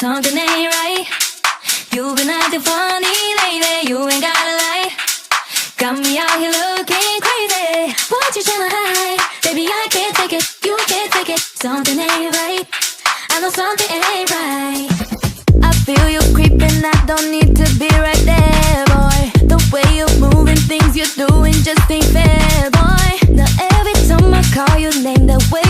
Something ain't right. You've been acting funny lately. You ain't gotta lie. Got me out here looking crazy. What you tryna hide? Baby, I can't take it. You can't take it. Something ain't right. I know something ain't right. I feel you creeping. I don't need to be right there, boy. The way you're moving, things you're doing just ain't fair, boy. Now every time I call your name, that way.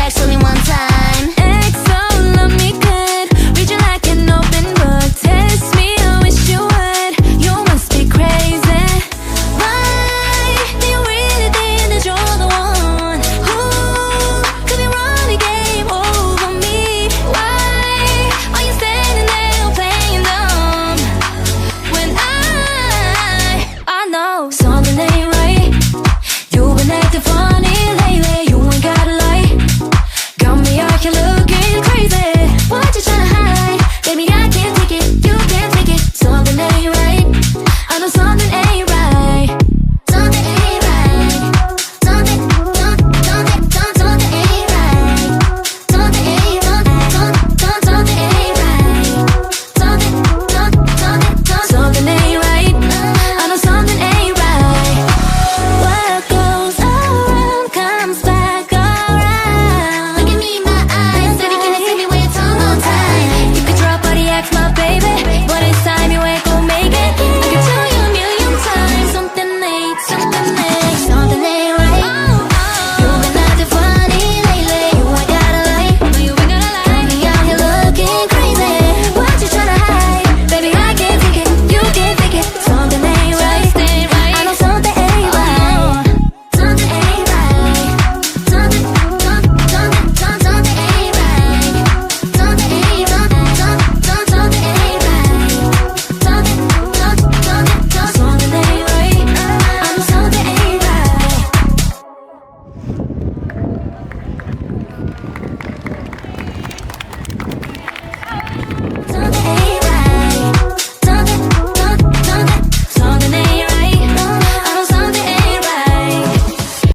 sexually one time. EXO, love me.